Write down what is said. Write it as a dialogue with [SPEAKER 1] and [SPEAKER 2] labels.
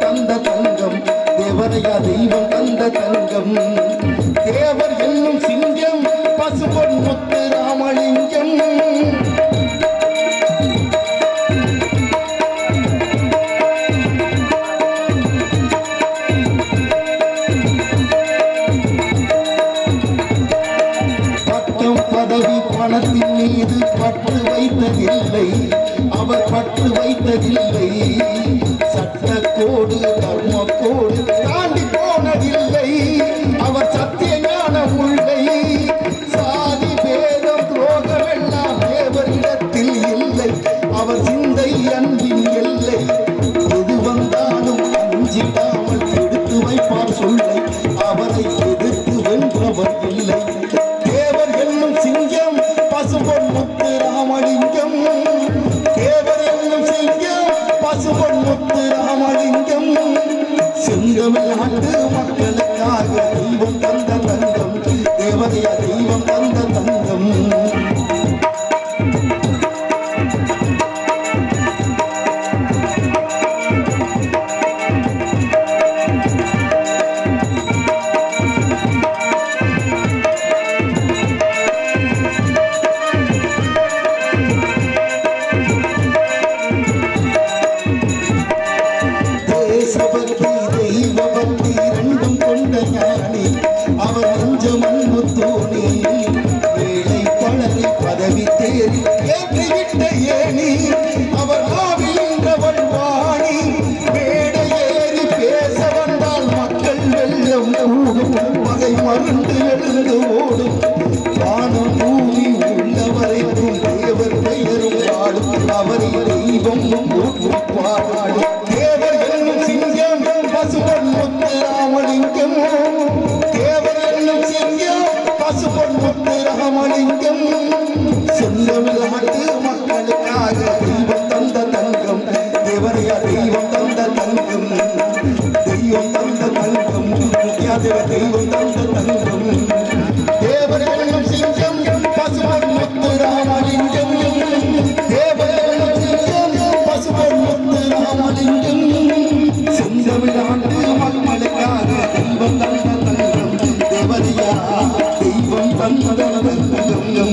[SPEAKER 1] தந்த தங்கம் தேவரையா தெய்வம் தந்த தங்கம். தேவ மனத்தின் மீது பட்டு வைத்ததில்லை. அவர் பட்டு வைத்ததில்லை. சட்டக்கோடு தர்மக்கோடு தாண்டி போனதில்லை. அவர் சத்திய ஞான உள்ளை. சாதி பேதம் துரோகமெல்லாம் தேவரிடத்தில் இல்லை. அவர் சிந்தை அன்பின் எல்லை. எது வந்தாலும் அஞ்சிடாமல் எடுத்து வைப்பார் சொல்லை. அவரை எதிர்த்து வென்றவர் இல்லை. பசுபொன் முத்து ராமலிங்கம் செங்கமிழ் நாட்டு மக்களுக்காக தெய்வம் தந்த தங்கம் தேவதையாக தேசபக்தி தெய்வபக்தி இரண்டும் கொண்ட ஞானி அவர் நெஞ்சம் அன்பு தோணி வேலை பழகி பதவி தேறி ஏற்றிவிட்ட ஏணி அவர் ஆவின்றவள் வாணி மேடை பேச வந்தால் மக்கள் வெள்ளம் கூடும் பகை மருந்து எழுந்து ஓடும் வானம் பூமி தேவர் பெயரும் வாழும் அவரை தெய்வம் ராமலிங்கம் தேவர் என்னும் சிங்கம் பசுபொன் முத்து ராமலிங்கம் செந்தமிழ் நாட்டு மக்களுக்காக தெய்வம் தந்த தங்கம். தேவரையா தெய்வம் தந்த தங்கம். தெய்வம் தந்த தங்கம். தெய்வம் தந்த தங்கம். 噔噔噔噔噔噔噔